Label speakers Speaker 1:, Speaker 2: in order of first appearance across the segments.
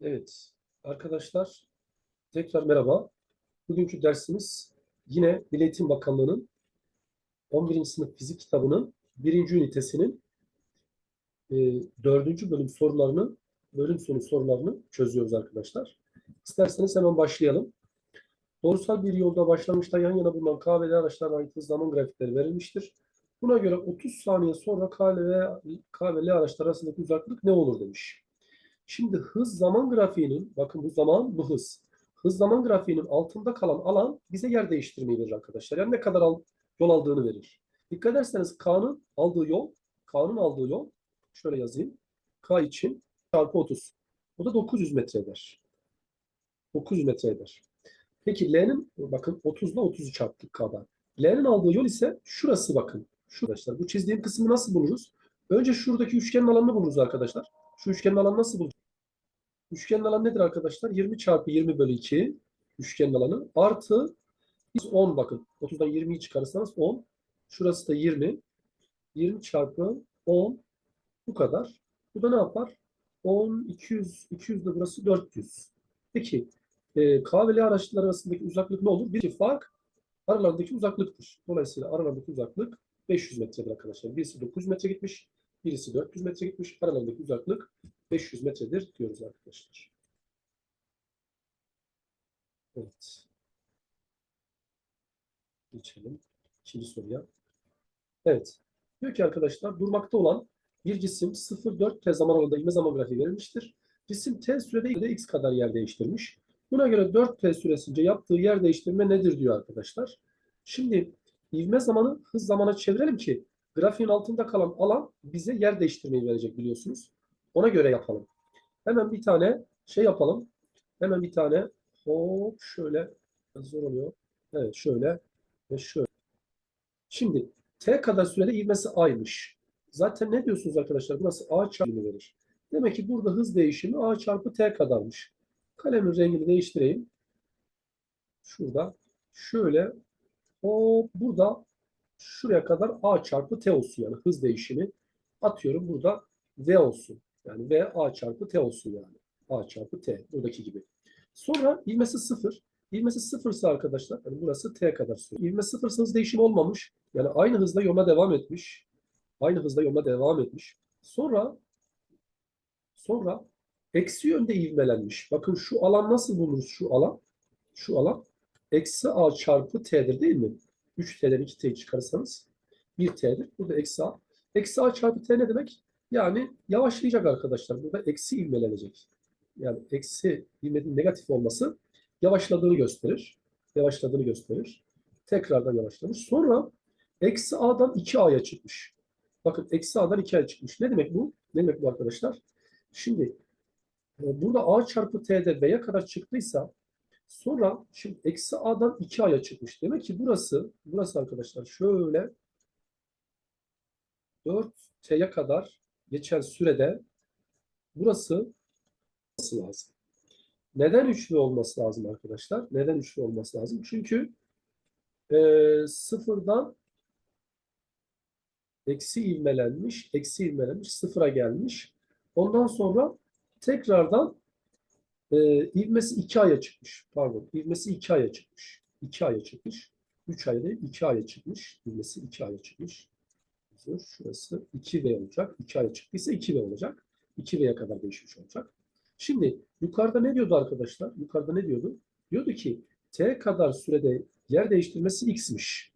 Speaker 1: Evet, arkadaşlar tekrar merhaba. Bugünkü dersimiz yine Milli Eğitim Bakanlığı'nın 11. sınıf fizik kitabının 1. ünitesinin e, 4. bölüm sorularını, bölüm sonu sorularını çözüyoruz arkadaşlar. İsterseniz hemen başlayalım. Doğrusal bir yolda başlangıçta yan yana bulunan K ve L araçlarına ait grafikleri verilmiştir. Buna göre 30 saniye sonra K ve, K ve arasındaki uzaklık ne olur demiş. Şimdi hız zaman grafiğinin, bakın bu zaman bu hız. Hız zaman grafiğinin altında kalan alan bize yer değiştirmeyi verir arkadaşlar. Yani ne kadar al- yol aldığını verir. Dikkat ederseniz K'nın aldığı yol, K'nın aldığı yol, şöyle yazayım. K için çarpı 30. Bu da 900 metre eder. 900 metre eder. Peki L'nin, bakın 30 ile 30'u çarptık K'dan. L'nin aldığı yol ise şurası bakın. Şu arkadaşlar. Bu çizdiğim kısmı nasıl buluruz? Önce şuradaki üçgenin alanını buluruz arkadaşlar. Şu üçgenin alanı nasıl bulacağız? Üçgenin alanı nedir arkadaşlar? 20 çarpı 20 bölü 2 üçgenin alanı artı biz 10 bakın. 30'dan 20'yi çıkarırsanız 10. Şurası da 20. 20 çarpı 10 bu kadar. Bu da ne yapar? 10, 200, 200 de burası 400. Peki e, K ve L araçları arasındaki uzaklık ne olur? Bir fark aralarındaki uzaklıktır. Dolayısıyla aralarındaki uzaklık 500 metredir arkadaşlar. Birisi 900 metre gitmiş, birisi 400 metre gitmiş. Aralarındaki uzaklık 500 metredir diyoruz arkadaşlar. Evet. Geçelim. İkinci soruya. Evet. Diyor ki arkadaşlar durmakta olan bir cisim 0-4 t zaman aralığında ivme zaman grafiği verilmiştir. Cisim t sürede x kadar yer değiştirmiş. Buna göre 4t süresince yaptığı yer değiştirme nedir diyor arkadaşlar. Şimdi ivme zamanı hız zamana çevirelim ki grafiğin altında kalan alan bize yer değiştirmeyi verecek biliyorsunuz. Ona göre yapalım. Hemen bir tane şey yapalım. Hemen bir tane hop şöyle zor oluyor. Evet şöyle ve şöyle. Şimdi t kadar sürede ivmesi a'ymış. Zaten ne diyorsunuz arkadaşlar? Burası a çarpı verir. Demek ki burada hız değişimi a çarpı t kadarmış. Kalemin rengini değiştireyim. Şurada şöyle hop burada şuraya kadar a çarpı t olsun yani hız değişimi. Atıyorum burada v olsun. Yani v a çarpı t olsun yani. a çarpı t buradaki gibi. Sonra ivmesi sıfır. İvmesi sıfırsa arkadaşlar yani burası t kadar sürüyor. İvme sıfırsa hız değişimi olmamış. Yani aynı hızla yola devam etmiş. Aynı hızla yola devam etmiş. Sonra sonra eksi yönde ivmelenmiş. Bakın şu alan nasıl buluruz şu alan? Şu alan eksi a çarpı t'dir değil mi? 3t'den 2t'yi çıkarırsanız 1t'dir. Burada eksi a. Eksi a çarpı t ne demek? Yani yavaşlayacak arkadaşlar. Burada eksi ivmelenecek. Yani eksi ivmenin negatif olması yavaşladığını gösterir. Yavaşladığını gösterir. Tekrardan yavaşlamış. Sonra eksi a'dan 2a'ya çıkmış. Bakın eksi a'dan 2a'ya çıkmış. Ne demek bu? Ne demek bu arkadaşlar? Şimdi e, burada a çarpı t'de b'ye kadar çıktıysa sonra şimdi eksi a'dan 2a'ya çıkmış. Demek ki burası burası arkadaşlar şöyle 4t'ye kadar geçen sürede burası olması lazım. Neden üçlü olması lazım arkadaşlar? Neden üçlü olması lazım? Çünkü e, sıfırdan eksi ivmelenmiş, eksi ivmelenmiş, sıfıra gelmiş. Ondan sonra tekrardan e, ivmesi 2 aya çıkmış. Pardon, ivmesi 2 aya çıkmış. 2 aya çıkmış. 3 ay değil, 2 aya çıkmış. İvmesi 2 aya çıkmış. Şurası 2V olacak. 2 aya çıktıysa 2V olacak. 2V'ye kadar değişmiş olacak. Şimdi yukarıda ne diyordu arkadaşlar? Yukarıda ne diyordu? Diyordu ki t kadar sürede yer değiştirmesi x'miş.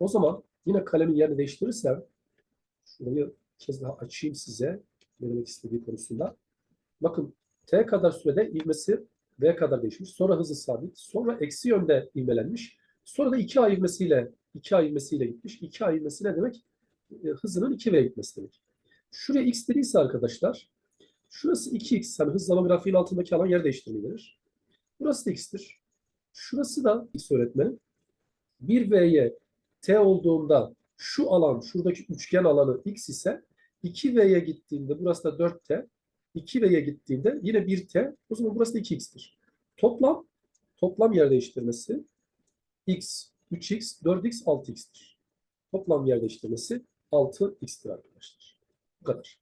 Speaker 1: O zaman yine kalemin yerini değiştirirsem şurayı bir kez daha açayım size ne demek istediği konusunda. Bakın t kadar sürede ivmesi v kadar değişmiş. Sonra hızı sabit. Sonra eksi yönde ivmelenmiş. Sonra da 2a ivmesiyle 2a ivmesiyle gitmiş. 2a ivmesi ne demek? E, hızının 2v gitmesi demek. Şuraya x dediyse arkadaşlar Şurası 2x. Hani hız zaman grafiğin altındaki alan yer değiştirmeyi verir. Burası da x'tir. Şurası da x öğretmenim. 1v'ye t olduğunda şu alan, şuradaki üçgen alanı x ise 2v'ye gittiğinde burası da 4t. 2v'ye gittiğinde yine 1t. O zaman burası da 2x'tir. Toplam toplam yer değiştirmesi x, 3x, 4x, 6x'tir. Toplam yer değiştirmesi 6x'tir arkadaşlar. Bu kadar.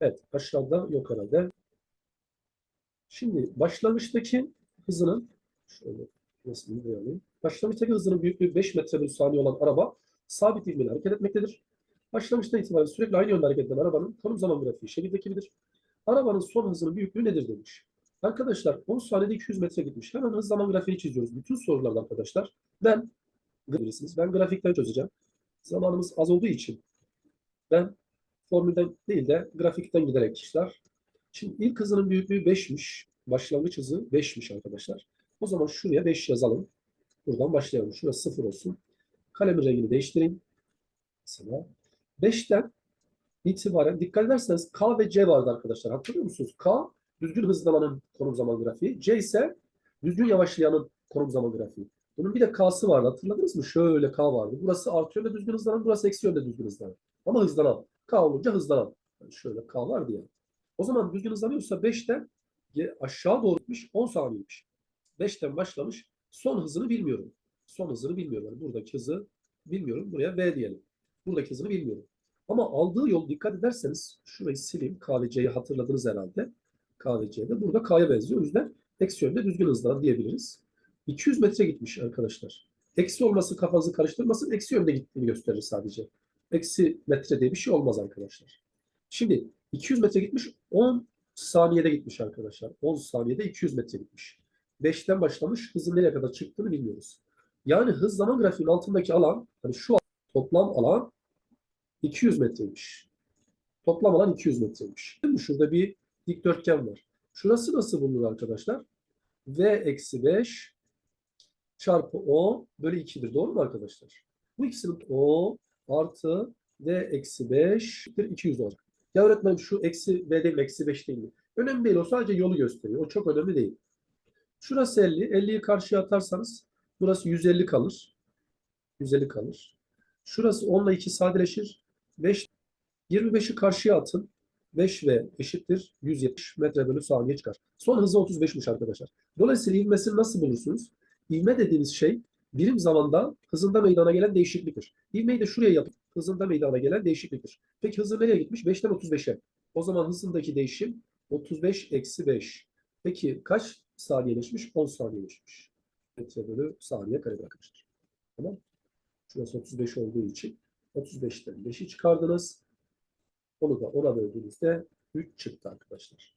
Speaker 1: Evet, aşağıda yok herhalde. Şimdi başlangıçtaki hızının şöyle resmini de alayım. Başlangıçtaki hızının büyüklüğü 5 metre bölü saniye olan araba sabit ivmeyle hareket etmektedir. Başlangıçtan itibaren sürekli aynı yönde hareket eden arabanın konum zaman grafiği şekildekidir. Arabanın son hızının büyüklüğü nedir demiş. Arkadaşlar 10 saniyede 200 metre gitmiş. Hemen hız zaman grafiği çiziyoruz. Bütün sorularda arkadaşlar ben bilirsiniz. Ben grafikten çözeceğim. Zamanımız az olduğu için ben formülden değil de grafikten giderek işler. Şimdi ilk hızının büyüklüğü 5'miş. Başlangıç hızı 5'miş arkadaşlar. O zaman şuraya 5 yazalım. Buradan başlayalım. Şurası 0 olsun. Kalemin rengini değiştireyim. Mesela 5'ten itibaren dikkat ederseniz K ve C vardı arkadaşlar. Hatırlıyor musunuz? K düzgün hızlananın konum zaman grafiği. C ise düzgün yavaşlayanın konum zaman grafiği. Bunun bir de K'sı vardı. Hatırladınız mı? Şöyle K vardı. Burası artı yönde düzgün hızlanan, burası eksi yönde düzgün hızlanan. Ama hızlanan. K olunca hızlanan. Yani şöyle K vardı ya. O zaman düzgün hızlanıyorsa 5'ten ge- aşağı doğru gitmiş 10 saniyeymiş. 5'ten başlamış. Son hızını bilmiyorum. Son hızını bilmiyorum. Yani buradaki hızı bilmiyorum. Buraya V diyelim. Buradaki hızını bilmiyorum. Ama aldığı yol dikkat ederseniz şurayı sileyim. K ve C'yi hatırladınız herhalde. K ve C'de. Burada K'ya benziyor. O yüzden eksi yönde düzgün hızlanan diyebiliriz. 200 metre gitmiş arkadaşlar. Eksi olması kafanızı karıştırmasın. Eksi yönde gittiğini gösterir sadece. Eksi metre diye bir şey olmaz arkadaşlar. Şimdi 200 metre gitmiş 10 saniyede gitmiş arkadaşlar. 10 saniyede 200 metre gitmiş. 5'ten başlamış hızın nereye kadar çıktığını bilmiyoruz. Yani hız zaman grafiğinin altındaki alan hani şu toplam alan 200 metreymiş. Toplam alan 200 metreymiş. Şimdi şurada bir dikdörtgen var. Şurası nasıl bulunur arkadaşlar? V eksi 5 çarpı O bölü 2'dir. Doğru mu arkadaşlar? Bu ikisinin O artı V eksi 5 200 olacak. Ya öğretmenim şu eksi V değil mi? Eksi 5 değil mi? Önemli değil. O sadece yolu gösteriyor. O çok önemli değil. Şurası 50. 50'yi karşıya atarsanız burası 150 kalır. 150 kalır. Şurası 10 ile 2 sadeleşir. 5 25'i karşıya atın. 5 ve eşittir 170 metre bölü saniye çıkar. Son hızı 35'miş arkadaşlar. Dolayısıyla ivmesini nasıl bulursunuz? İvme dediğiniz şey birim zamanda hızında meydana gelen değişikliktir. İvmeyi de şuraya yapıp hızında meydana gelen değişikliktir. Peki hızı nereye gitmiş? 5'ten 35'e. O zaman hızındaki değişim 35 eksi 5. Peki kaç saniyeleşmiş? 10 saniyeleşmiş. Metre bölü saniye kare arkadaşlar. Tamam. Şurası 35 olduğu için 35'ten 5'i çıkardınız. Onu da 10'a böldüğünüzde 3 çıktı arkadaşlar.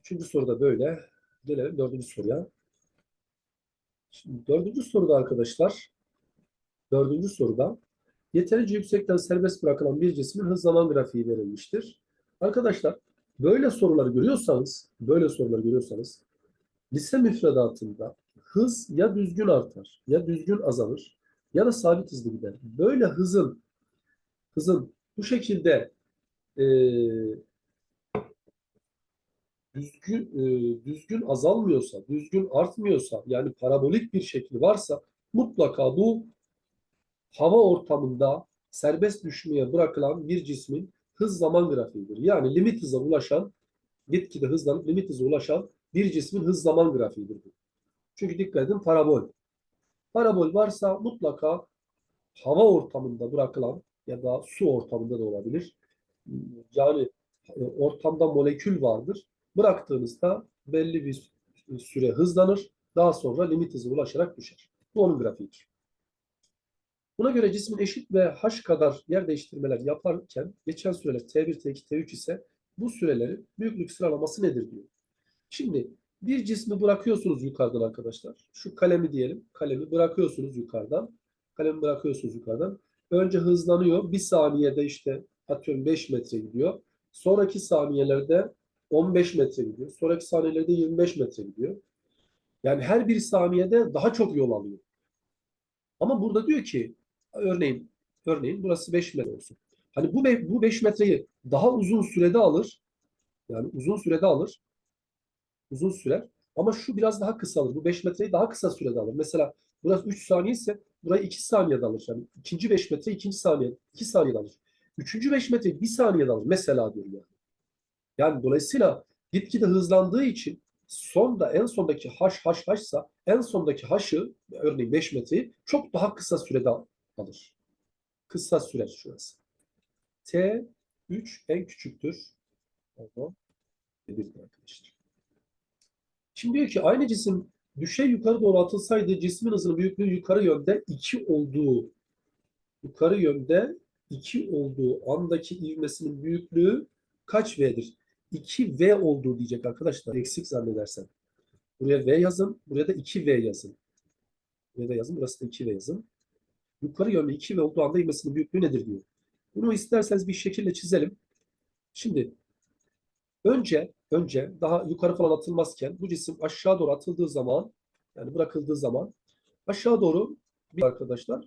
Speaker 1: Üçüncü soruda böyle. Gelelim dördüncü soruya. Şimdi dördüncü soruda arkadaşlar, dördüncü soruda yeterince yüksekten serbest bırakılan bir cismin hız zaman grafiği verilmiştir. Arkadaşlar böyle soruları görüyorsanız, böyle soruları görüyorsanız lise müfredatında hız ya düzgün artar ya düzgün azalır ya da sabit hızlı gider. Böyle hızın hızın bu şekilde eee düzgün e, düzgün azalmıyorsa, düzgün artmıyorsa, yani parabolik bir şekli varsa mutlaka bu hava ortamında serbest düşmeye bırakılan bir cismin hız zaman grafiğidir. Yani limit hıza ulaşan, gitgide hızlanıp limit hıza ulaşan bir cismin hız zaman grafiğidir bu. Çünkü dikkat edin parabol. Parabol varsa mutlaka hava ortamında bırakılan ya da su ortamında da olabilir. Yani e, ortamda molekül vardır bıraktığınızda belli bir süre hızlanır. Daha sonra limit hızı ulaşarak düşer. Bu onun grafiğidir. Buna göre cismin eşit ve h kadar yer değiştirmeler yaparken geçen süreler T1, T2, T3 ise bu sürelerin büyüklük sıralaması nedir diyor. Şimdi bir cismi bırakıyorsunuz yukarıdan arkadaşlar. Şu kalemi diyelim. Kalemi bırakıyorsunuz yukarıdan. Kalemi bırakıyorsunuz yukarıdan. Önce hızlanıyor. Bir saniyede işte atıyorum 5 metre gidiyor. Sonraki saniyelerde 15 metre gidiyor. Sonraki saniyelerde 25 metre gidiyor. Yani her bir saniyede daha çok yol alıyor. Ama burada diyor ki örneğin örneğin burası 5 metre olsun. Hani bu bu 5 metreyi daha uzun sürede alır. Yani uzun sürede alır. Uzun sürer. Ama şu biraz daha kısa alır. Bu 5 metreyi daha kısa sürede alır. Mesela burası 3 saniye ise burayı 2 saniyede alır. Yani ikinci 5 metre ikinci saniye 2 saniyede alır. Üçüncü 5 metreyi 1 saniyede alır. Mesela diyor yani. Yani dolayısıyla gitgide hızlandığı için sonda en sondaki h h h ise en sondaki h'ı örneğin 5 metreyi çok daha kısa sürede alır. Kısa sürer şurası. T 3 en küçüktür. Pardon. 1 arkadaşlar. Şimdi diyor ki aynı cisim düşey yukarı doğru atılsaydı cismin hızının büyüklüğü yukarı yönde 2 olduğu yukarı yönde 2 olduğu andaki ivmesinin büyüklüğü kaç V'dir? 2V olduğu diyecek arkadaşlar. Eksik zannedersem. Buraya V yazın. Buraya da 2V yazın. Buraya da yazın. Burası da 2V yazın. Yukarı yönde 2V olduğu anda ivmesinin büyüklüğü nedir diyor. Bunu isterseniz bir şekilde çizelim. Şimdi önce önce daha yukarı falan atılmazken bu cisim aşağı doğru atıldığı zaman yani bırakıldığı zaman aşağı doğru bir arkadaşlar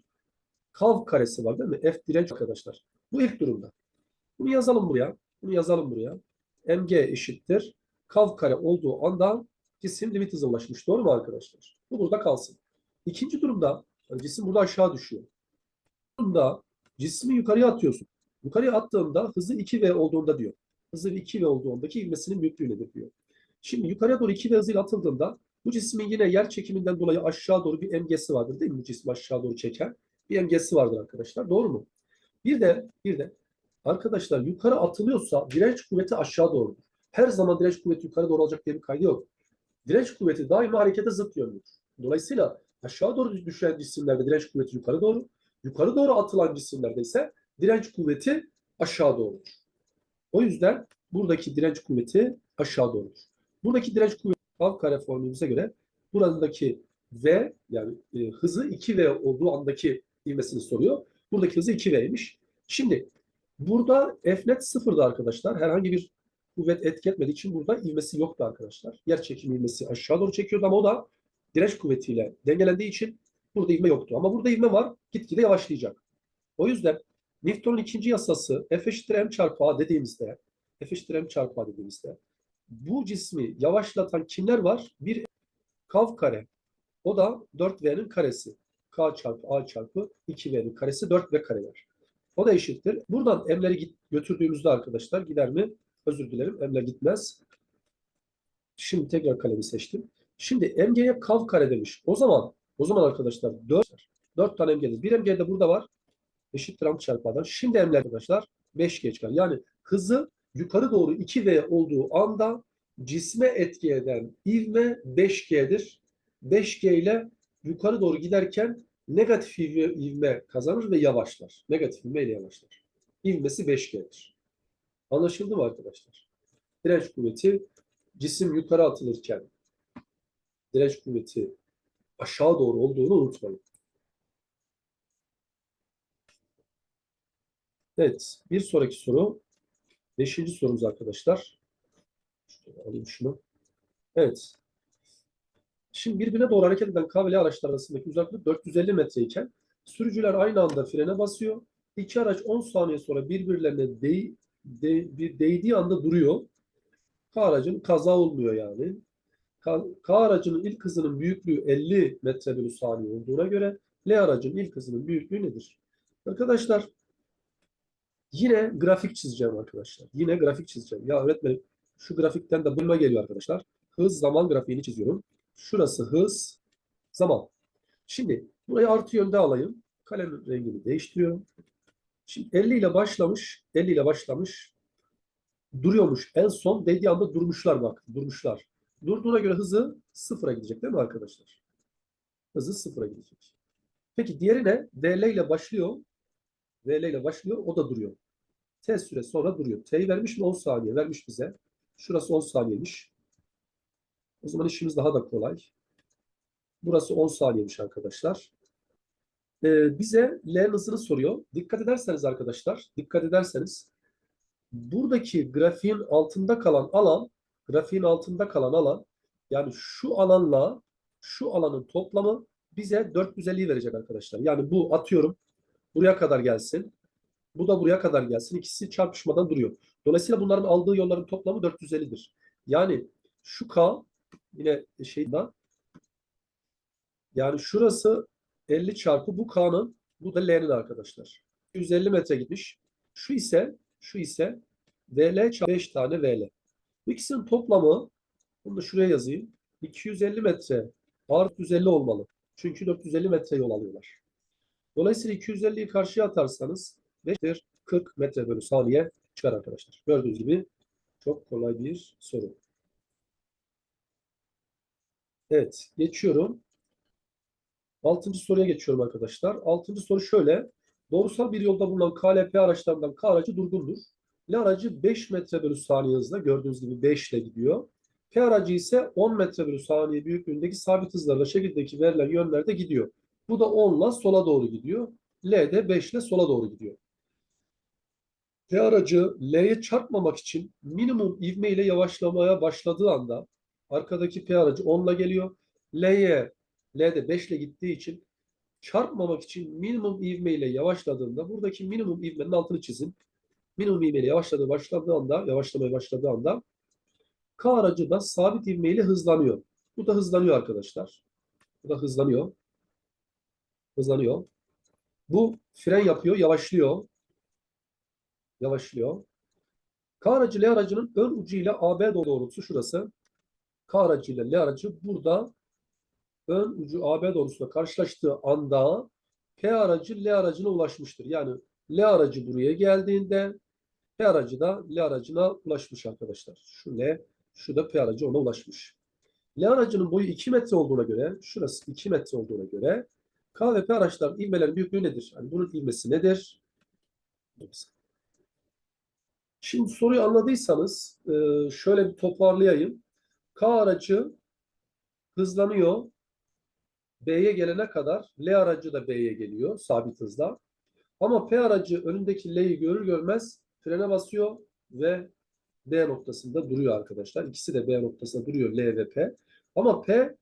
Speaker 1: kav karesi var değil mi? F direnç arkadaşlar. Bu ilk durumda. Bunu yazalım buraya. Bunu yazalım buraya. mg eşittir. Kav kare olduğu anda cisim limit hıza ulaşmış. Doğru mu arkadaşlar? Bu burada kalsın. İkinci durumda yani cisim burada aşağı düşüyor. Bu durumda cismi yukarıya atıyorsun. Yukarıya attığında hızı 2V olduğunda diyor. Hızı 2V olduğundaki ivmesinin büyüklüğü nedir diyor. Şimdi yukarıya doğru 2V hızıyla atıldığında bu cismin yine yer çekiminden dolayı aşağı doğru bir mg'si vardır değil mi? Bu cismi aşağı doğru çeken bir mg'si vardır arkadaşlar. Doğru mu? Bir de bir de arkadaşlar yukarı atılıyorsa direnç kuvveti aşağı doğrudur. Her zaman direnç kuvveti yukarı doğru olacak diye bir kaydı yok. Direnç kuvveti daima harekete zıt yönlüdür. Dolayısıyla aşağı doğru düşen cisimlerde direnç kuvveti yukarı doğru, yukarı doğru atılan cisimlerde ise direnç kuvveti aşağı doğrudur. O yüzden buradaki direnç kuvveti aşağı doğrudur. Buradaki direnç kuvveti alt kare formülümüze göre buradaki V yani e, hızı 2V olduğu andaki ivmesini soruyor. Buradaki hızı 2V'ymiş. Şimdi burada F net sıfırdı arkadaşlar. Herhangi bir kuvvet etki etmediği için burada ivmesi yoktu arkadaşlar. Yer çekimi ivmesi aşağı doğru çekiyordu ama o da direnç kuvvetiyle dengelendiği için burada ivme yoktu. Ama burada ivme var. Gitgide yavaşlayacak. O yüzden Newton'un ikinci yasası F eşittir m çarpı a dediğimizde F eşittir m çarpı a dediğimizde bu cismi yavaşlatan kimler var? Bir kav kare. O da 4V'nin karesi. K çarpı A çarpı 2V'nin karesi 4V kare var. O da eşittir. Buradan M'leri götürdüğümüzde arkadaşlar gider mi? Özür dilerim. M'ler gitmez. Şimdi tekrar kalemi seçtim. Şimdi MG'ye kav kare demiş. O zaman o zaman arkadaşlar 4 4 tane MG'dir. Bir MG de burada var. Eşittir M çarpı A'dan. Şimdi M'ler arkadaşlar 5G çıkar. Yani hızı yukarı doğru 2V olduğu anda cisme etki eden ivme 5G'dir. 5G ile yukarı doğru giderken negatif ivme kazanır ve yavaşlar. Negatif ivme ile yavaşlar. İvmesi 5G'dir. Anlaşıldı mı arkadaşlar? Direnç kuvveti cisim yukarı atılırken direnç kuvveti aşağı doğru olduğunu unutmayın. Evet, bir sonraki soru. Beşinci sorumuz arkadaşlar. Şöyle alayım şunu. Evet. Şimdi birbirine doğru hareket eden K ve araçlar arasındaki uzaklık 450 metre iken sürücüler aynı anda frene basıyor. İki araç 10 saniye sonra birbirlerine değ, de, bir değdiği anda duruyor. K aracın kaza olmuyor yani. K, K aracının ilk hızının büyüklüğü 50 metre bölü saniye olduğuna göre L aracın ilk hızının büyüklüğü nedir? Arkadaşlar yine grafik çizeceğim arkadaşlar. Yine grafik çizeceğim. Ya öğretmenim şu grafikten de bulma geliyor arkadaşlar. Hız zaman grafiğini çiziyorum. Şurası hız, zaman. Şimdi burayı artı yönde alayım. Kalem rengini değiştiriyorum. Şimdi 50 ile başlamış, 50 ile başlamış. Duruyormuş. En son dediği anda durmuşlar bak. Durmuşlar. Durduğuna göre hızı sıfıra gidecek değil mi arkadaşlar? Hızı sıfıra gidecek. Peki diğeri ne? VL ile başlıyor. VL ile başlıyor. O da duruyor. T süre sonra duruyor. T'yi vermiş mi? 10 saniye vermiş bize. Şurası 10 saniyeymiş. O zaman işimiz daha da kolay. Burası 10 saniyemiş arkadaşlar. Ee, bize L hızını soruyor. Dikkat ederseniz arkadaşlar, dikkat ederseniz buradaki grafiğin altında kalan alan, grafiğin altında kalan alan, yani şu alanla şu alanın toplamı bize 450'yi verecek arkadaşlar. Yani bu atıyorum buraya kadar gelsin. Bu da buraya kadar gelsin. İkisi çarpışmadan duruyor. Dolayısıyla bunların aldığı yolların toplamı 450'dir. Yani şu K yine şeyden yani şurası 50 çarpı bu K'nın bu da L'nin arkadaşlar. 150 metre gitmiş. Şu ise şu ise VL çarpı 5 tane VL. Bu ikisinin toplamı bunu da şuraya yazayım. 250 metre artı 150 olmalı. Çünkü 450 metre yol alıyorlar. Dolayısıyla 250'yi karşıya atarsanız 5'tir 40 metre bölü saniye çıkar arkadaşlar. Gördüğünüz gibi çok kolay bir soru. Evet, geçiyorum. Altıncı soruya geçiyorum arkadaşlar. Altıncı soru şöyle. Doğrusal bir yolda bulunan KLP araçlarından K aracı durgundur. L aracı 5 metre bölü saniye hızla gördüğünüz gibi 5 ile gidiyor. P aracı ise 10 metre bölü saniye büyüklüğündeki sabit hızlarla şekildeki verilen yönlerde gidiyor. Bu da 10 ile sola doğru gidiyor. L de 5 ile sola doğru gidiyor. P aracı L'ye çarpmamak için minimum ivme ile yavaşlamaya başladığı anda arkadaki P aracı 10 ile geliyor. L'ye L'de 5 ile gittiği için çarpmamak için minimum ivme ile yavaşladığında buradaki minimum ivmenin altını çizin. Minimum ivme ile yavaşladığı başladığı anda, yavaşlamaya başladığı anda K aracı da sabit ivme ile hızlanıyor. Bu da hızlanıyor arkadaşlar. Bu da hızlanıyor. Hızlanıyor. Bu fren yapıyor, yavaşlıyor. Yavaşlıyor. K aracı L aracının ön ucu ile AB doğrultusu şurası. K aracı ile L aracı burada ön ucu AB doğrultusuna karşılaştığı anda P aracı L aracına ulaşmıştır. Yani L aracı buraya geldiğinde P aracı da L aracına ulaşmış arkadaşlar. Şu L, şu da P aracı ona ulaşmış. L aracının boyu 2 metre olduğuna göre, şurası 2 metre olduğuna göre K ve P araçların ivmelerin büyüklüğü nedir? Yani bunun ivmesi nedir? Şimdi soruyu anladıysanız e, şöyle bir toparlayayım. K aracı hızlanıyor. B'ye gelene kadar L aracı da B'ye geliyor sabit hızla. Ama P aracı önündeki L'yi görür görmez frene basıyor ve B noktasında duruyor arkadaşlar. İkisi de B noktasında duruyor L ve P. Ama P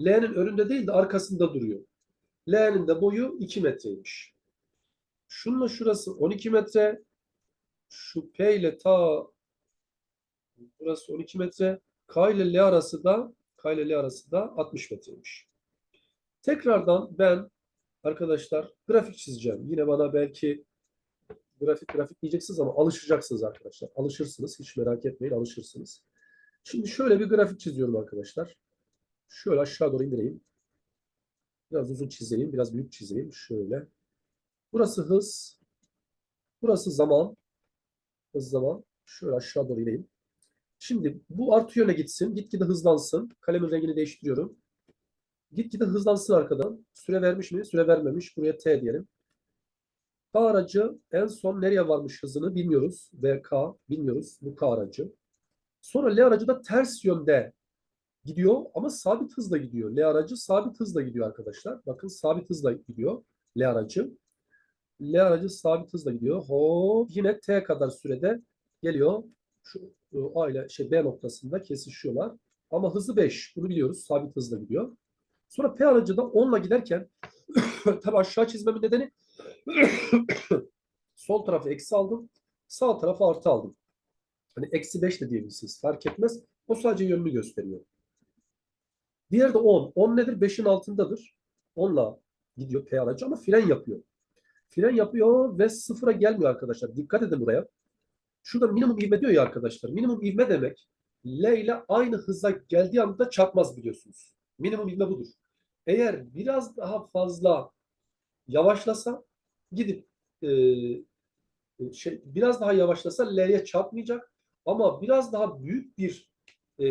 Speaker 1: L'nin önünde değil de arkasında duruyor. L'nin de boyu 2 metreymiş. Şununla şurası 12 metre. İle ta burası 12 metre. K ile L arası da K ile L arası da 60 metreymiş. Tekrardan ben arkadaşlar grafik çizeceğim. Yine bana belki grafik grafik diyeceksiniz ama alışacaksınız arkadaşlar. Alışırsınız. Hiç merak etmeyin alışırsınız. Şimdi şöyle bir grafik çiziyorum arkadaşlar. Şöyle aşağı doğru indireyim. Biraz uzun çizeyim. Biraz büyük çizeyim. Şöyle. Burası hız. Burası zaman. Hız zaman. Şöyle aşağı doğru ineyim. Şimdi bu artı yöne gitsin. Gitgide hızlansın. Kalemin rengini değiştiriyorum. Gitgide hızlansın arkadan. Süre vermiş mi? Süre vermemiş. Buraya T diyelim. K aracı en son nereye varmış hızını bilmiyoruz. V, K bilmiyoruz. Bu K aracı. Sonra L aracı da ters yönde gidiyor ama sabit hızla gidiyor. L aracı sabit hızla gidiyor arkadaşlar. Bakın sabit hızla gidiyor L aracı. L aracı sabit hızla gidiyor. Hop yine T kadar sürede geliyor. Şu A ile şey B noktasında kesişiyorlar. Ama hızı 5. Bunu biliyoruz. Sabit hızla gidiyor. Sonra P aracı da 10'la giderken tabi aşağı çizmemin nedeni sol tarafı eksi aldım. Sağ tarafı artı aldım. Hani eksi 5 de diyebilirsiniz. Fark etmez. O sadece yönünü gösteriyor. Diğer de 10. 10 nedir? 5'in altındadır. 10'la gidiyor P aracı ama fren yapıyor. Fren yapıyor ve sıfıra gelmiyor arkadaşlar. Dikkat edin buraya. Şurada minimum ivme diyor ya arkadaşlar. Minimum ivme demek L ile aynı hıza geldiği anda çarpmaz biliyorsunuz. Minimum ivme budur. Eğer biraz daha fazla yavaşlasa gidip e, şey biraz daha yavaşlasa L'ye çarpmayacak ama biraz daha büyük bir e,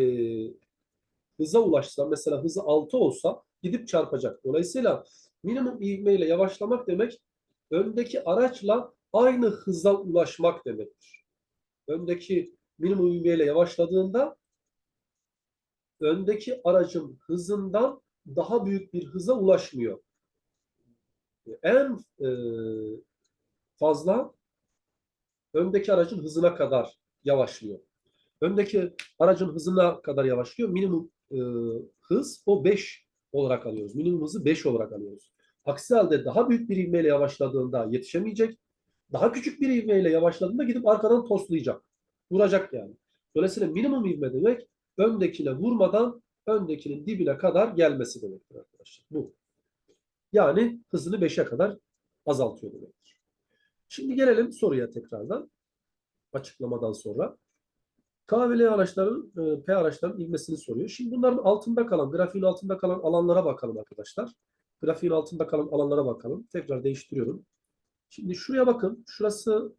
Speaker 1: hıza ulaşsa mesela hızı 6 olsa gidip çarpacak. Dolayısıyla minimum ivmeyle yavaşlamak demek öndeki araçla aynı hıza ulaşmak demektir. Öndeki minimum ivmeyle yavaşladığında öndeki aracın hızından daha büyük bir hıza ulaşmıyor. En e, fazla öndeki aracın hızına kadar yavaşlıyor. Öndeki aracın hızına kadar yavaşlıyor. Minimum e, hız o 5 olarak alıyoruz. Minimum hızı 5 olarak alıyoruz. Aksi halde daha büyük bir ivmeyle yavaşladığında yetişemeyecek. Daha küçük bir ivmeyle yavaşladığında gidip arkadan toslayacak. Vuracak yani. Dolayısıyla minimum ivme demek öndekine vurmadan öndekinin dibine kadar gelmesi demektir arkadaşlar. Bu. Yani hızını 5'e kadar azaltıyor demektir. Şimdi gelelim soruya tekrardan. Açıklamadan sonra. K araçların, e, P araçların ivmesini soruyor. Şimdi bunların altında kalan, grafiğin altında kalan alanlara bakalım arkadaşlar. Grafiğin altında kalan alanlara bakalım. Tekrar değiştiriyorum. Şimdi şuraya bakın. Şurası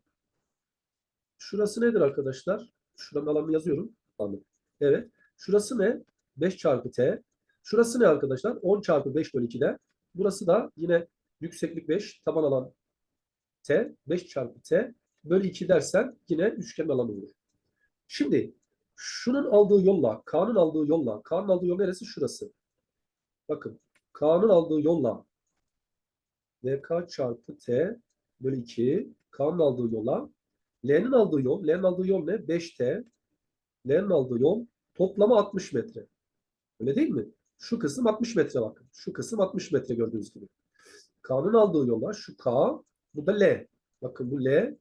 Speaker 1: şurası nedir arkadaşlar? Şuranın alanını yazıyorum. Anladım. Evet. Şurası ne? 5 çarpı T. Şurası ne arkadaşlar? 10 çarpı 5 bölü 2'de. Burası da yine yükseklik 5, taban alan t, 5 çarpı t bölü 2 dersen yine üçgen alanı olur. Şimdi şunun aldığı yolla, K'nın aldığı yolla, K'nın aldığı yol neresi? Şurası. Bakın K'nın aldığı yolla VK çarpı T bölü 2 K'nın aldığı yola L'nin aldığı yol, L'nin aldığı yol ne? 5T L'nin aldığı yol toplamı 60 metre. Öyle değil mi? Şu kısım 60 metre bakın. Şu kısım 60 metre gördüğünüz gibi. K'nın aldığı yola şu K, bu da L. Bakın bu L,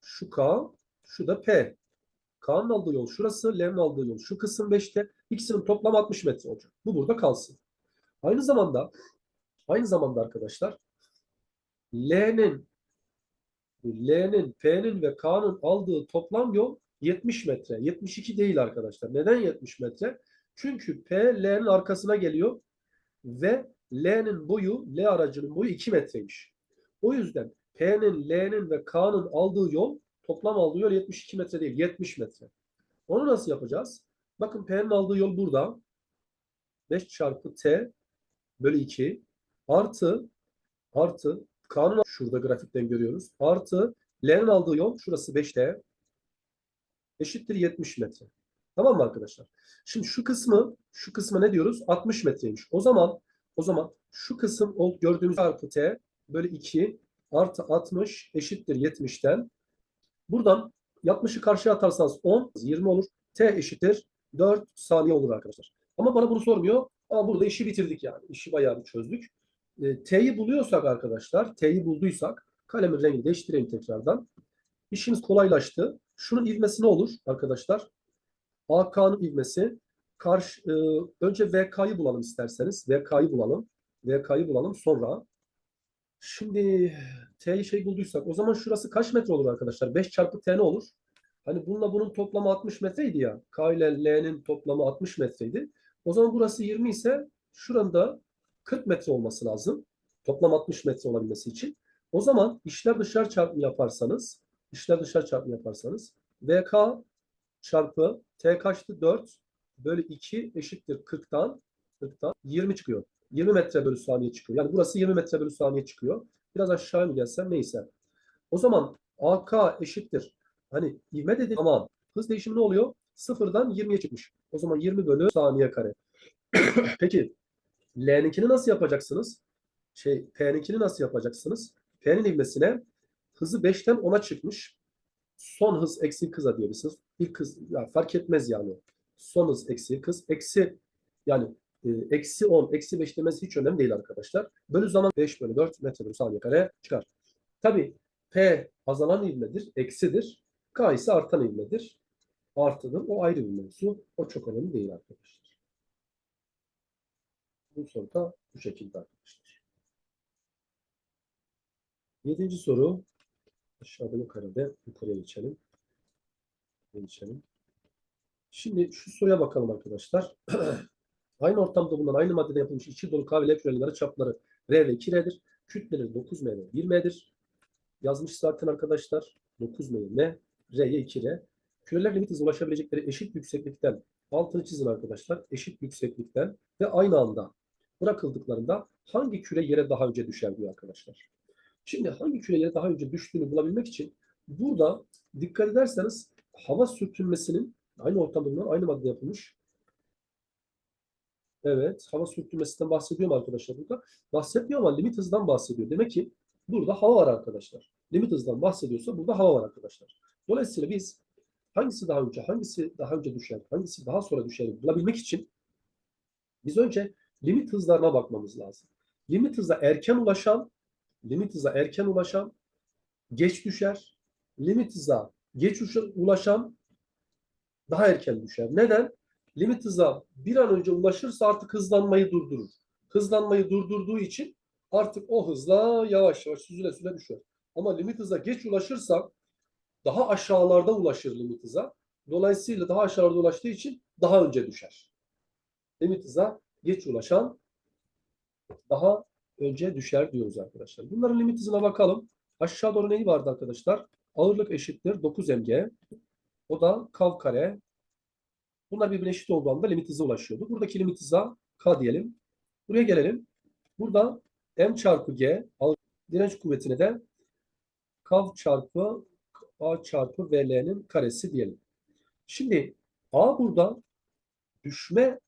Speaker 1: şu K, şu da P. K'nın aldığı yol şurası, L'nin aldığı yol şu kısım 5'te. İkisinin toplamı 60 metre olacak. Bu burada kalsın. Aynı zamanda aynı zamanda arkadaşlar L'nin L'nin, P'nin ve K'nın aldığı toplam yol 70 metre. 72 değil arkadaşlar. Neden 70 metre? Çünkü P L'nin arkasına geliyor ve L'nin boyu, L aracının boyu 2 metreymiş. O yüzden P'nin, L'nin ve K'nın aldığı yol toplam aldığı yol 72 metre değil, 70 metre. Onu nasıl yapacağız? Bakın P'nin aldığı yol burada. 5 çarpı T bölü 2 artı artı K'nın şurada grafikten görüyoruz. Artı L'nin aldığı yol şurası 5T eşittir 70 metre. Tamam mı arkadaşlar? Şimdi şu kısmı şu kısma ne diyoruz? 60 metreymiş. O zaman o zaman şu kısım gördüğümüz çarpı T bölü 2 artı 60 eşittir 70'ten. Buradan 60'ı karşıya atarsanız 10, 20 olur. T eşittir 4 saniye olur arkadaşlar. Ama bana bunu sormuyor. Ama burada işi bitirdik yani. İşi bayağı bir çözdük. E, T'yi buluyorsak arkadaşlar, T'yi bulduysak kalemin rengini değiştireyim tekrardan. İşimiz kolaylaştı. Şunun ivmesi ne olur arkadaşlar? AK'nın ivmesi karşı e, önce VK'yı bulalım isterseniz. VK'yı bulalım. VK'yı bulalım sonra. Şimdi T'yi şey bulduysak o zaman şurası kaç metre olur arkadaşlar? 5 çarpı T ne olur? Hani bununla bunun toplamı 60 metreydi ya. K ile L'nin toplamı 60 metreydi. O zaman burası 20 ise şuranın da 40 metre olması lazım. Toplam 60 metre olabilmesi için. O zaman işler dışarı çarpımı yaparsanız, işler dışarı çarpımı yaparsanız VK çarpı T kaçtı? 4 bölü 2 eşittir 40'tan 40'tan 20 çıkıyor. 20 metre bölü saniye çıkıyor. Yani burası 20 metre bölü saniye çıkıyor. Biraz aşağı mı gelsem neyse. O zaman AK eşittir. Hani ivme dedi ama hız değişimi ne oluyor? Sıfırdan 20'ye çıkmış. O zaman 20 bölü saniye kare. Peki L'ninkini nasıl yapacaksınız? Şey P'ninkini nasıl yapacaksınız? P'nin ivmesine hızı 5'ten 10'a çıkmış. Son hız eksi hıza diyebilirsiniz. İlk hız ya fark etmez yani. Son hız eksi hız. Eksi yani e, eksi 10, eksi 5 demesi hiç önemli değil arkadaşlar. Bölü zaman 5 bölü 4 metre bölü saniye kare çıkar. Tabi P azalan ivmedir, eksidir. K ise artan ivmedir. Artıdır. O ayrı bir mevzu. O çok önemli değil arkadaşlar. Bu soru da bu şekilde arkadaşlar. Yedinci soru. Aşağıda yukarıda yukarıya geçelim. Geçelim. Şimdi şu soruya bakalım arkadaşlar. aynı ortamda bulunan aynı maddede yapılmış içi dolu kahve kürelerin çapları R ve 2R'dir. Kütleleri 9M ve 1M'dir. Yazmış zaten arkadaşlar. 9M M, R'ye 2R. Küreler limit hızı ulaşabilecekleri eşit yükseklikten, altını çizin arkadaşlar, eşit yükseklikten ve aynı anda bırakıldıklarında hangi küre yere daha önce düşer diyor arkadaşlar. Şimdi hangi küre yere daha önce düştüğünü bulabilmek için burada dikkat ederseniz hava sürtünmesinin aynı ortamda bulunan aynı madde yapılmış. Evet, hava sürtünmesinden bahsediyor mu arkadaşlar burada? Bahsetmiyor ama limit hızdan bahsediyor. Demek ki burada hava var arkadaşlar. Limit hızdan bahsediyorsa burada hava var arkadaşlar. Dolayısıyla biz hangisi daha önce, hangisi daha önce düşer, hangisi daha sonra düşer bulabilmek için biz önce limit hızlarına bakmamız lazım. Limit hıza erken ulaşan, limit hıza erken ulaşan geç düşer. Limit hıza geç ulaşan daha erken düşer. Neden? Limit hıza bir an önce ulaşırsa artık hızlanmayı durdurur. Hızlanmayı durdurduğu için artık o hızla yavaş yavaş süzüle süzüle düşer. Ama limit hıza geç ulaşırsa daha aşağılarda ulaşır limit hıza. Dolayısıyla daha aşağılarda ulaştığı için daha önce düşer. Limit hıza geç ulaşan daha önce düşer diyoruz arkadaşlar. Bunların limit hızına bakalım. Aşağı doğru neyi vardı arkadaşlar? Ağırlık eşittir 9 mg. O da kav kare. Bunlar birbirine eşit olduğu anda limit hıza ulaşıyordu. Buradaki limit hıza K diyelim. Buraya gelelim. Burada M çarpı G direnç kuvvetine de K çarpı A çarpı VL'nin karesi diyelim. Şimdi A burada düşme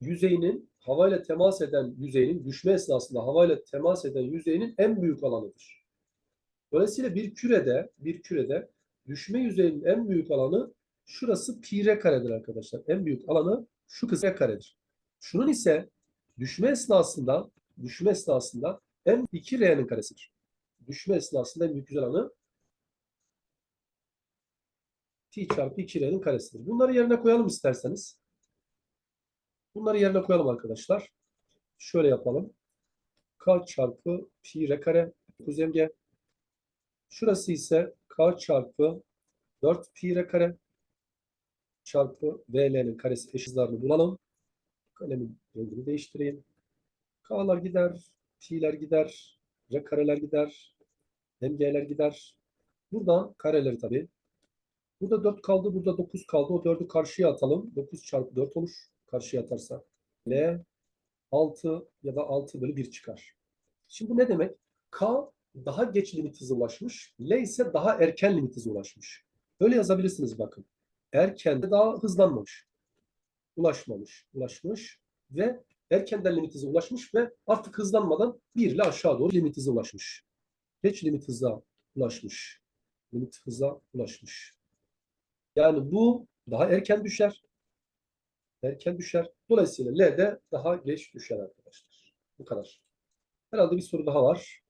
Speaker 1: yüzeyinin havayla temas eden yüzeyinin düşme esnasında havayla temas eden yüzeyinin en büyük alanıdır. Dolayısıyla bir kürede bir kürede düşme yüzeyinin en büyük alanı şurası pi r karedir arkadaşlar. En büyük alanı şu kısım r karedir. Şunun ise düşme esnasında düşme esnasında en 2 r'nin karesidir. Düşme esnasında en büyük alanı pi çarpı 2 r'nin karesidir. Bunları yerine koyalım isterseniz. Bunları yerine koyalım arkadaşlar. Şöyle yapalım. K çarpı pi r kare 9 g. Şurası ise K çarpı 4 pi r kare çarpı VL'nin karesi eşitlerini bulalım. Kalemin rengini değiştireyim. K'lar gider, pi'ler gider, r kareler gider, mg'ler gider. Buradan kareleri tabii. Burada 4 kaldı, burada 9 kaldı. O 4'ü karşıya atalım. 9 çarpı 4 olur. Karşıya atarsa. L 6 ya da 6 bölü 1 çıkar. Şimdi bu ne demek? K daha geç limit hıza ulaşmış. L ise daha erken limit hıza ulaşmış. Böyle yazabilirsiniz bakın. Erken de daha hızlanmamış. Ulaşmamış. Ulaşmış ve erkenden limit hıza ulaşmış ve artık hızlanmadan 1 ile aşağı doğru limit hıza ulaşmış. Geç limit hıza ulaşmış. Limit hıza ulaşmış. Yani bu daha erken düşer. Erken düşer. Dolayısıyla L de daha geç düşer arkadaşlar. Bu kadar. Herhalde bir soru daha var.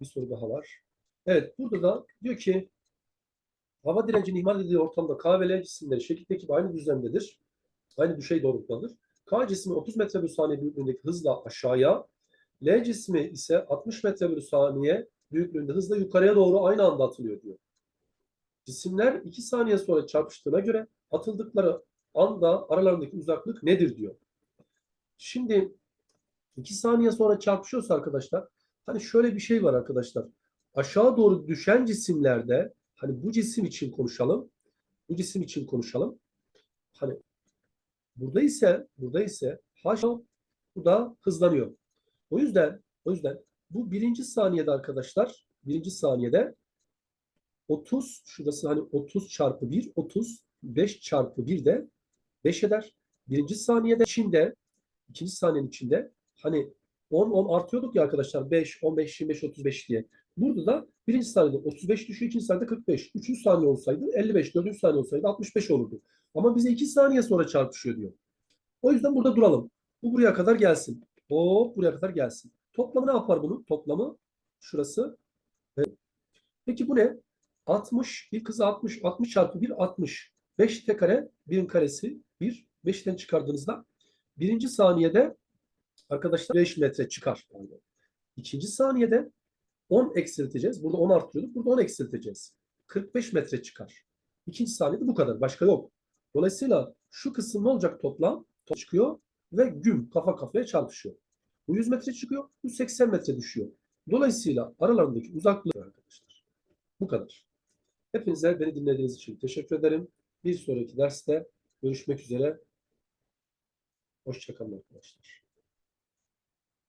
Speaker 1: Bir soru daha var. Evet burada da diyor ki hava direncinin ihmal edildiği ortamda K ve L cisimleri şekildeki aynı düzlemdedir. Aynı düşey doğrultudadır. K cismi 30 metre bölü saniye büyüklüğündeki hızla aşağıya, L cismi ise 60 metre bölü saniye büyüklüğünde hızla yukarıya doğru aynı anda atılıyor diyor. Cisimler 2 saniye sonra çarpıştığına göre atıldıkları anda aralarındaki uzaklık nedir diyor. Şimdi 2 saniye sonra çarpışıyorsa arkadaşlar hani şöyle bir şey var arkadaşlar. Aşağı doğru düşen cisimlerde hani bu cisim için konuşalım. Bu cisim için konuşalım. Hani burada ise burada ise h bu da hızlanıyor. O yüzden o yüzden bu birinci saniyede arkadaşlar birinci saniyede 30 şurası hani 30 çarpı 1 30 5 çarpı 1 de 5 eder. Birinci saniyede içinde ikinci saniyenin içinde hani 10 10 artıyorduk ya arkadaşlar 5 15 25 35 diye. Burada da birinci saniyede 35 düşüyor, ikinci saniyede 45. Üçüncü saniye olsaydı 55, dördüncü saniye olsaydı 65 olurdu. Ama bize 2 saniye sonra çarpışıyor diyor. O yüzden burada duralım. Bu buraya kadar gelsin. Hop buraya kadar gelsin. Toplamı ne yapar bunun? Toplamı şurası. Peki bu ne? 60, bir kızı 60, 60 çarpı 1, 60. 5 t kare, 1'in karesi 1. 5'ten çıkardığınızda birinci saniyede arkadaşlar 5 metre çıkar. Yani. İkinci saniyede 10 eksilteceğiz. Burada 10 arttırıyorduk. Burada 10 eksilteceğiz. 45 metre çıkar. İkinci saniyede bu kadar. Başka yok. Dolayısıyla şu kısım ne olacak toplam? Top çıkıyor ve güm kafa kafaya çarpışıyor. Bu 100 metre çıkıyor. Bu 80 metre düşüyor. Dolayısıyla aralarındaki uzaklık arkadaşlar. Bu kadar. Hepinize beni dinlediğiniz için teşekkür ederim. Bir sonraki derste görüşmek üzere. Hoşçakalın arkadaşlar.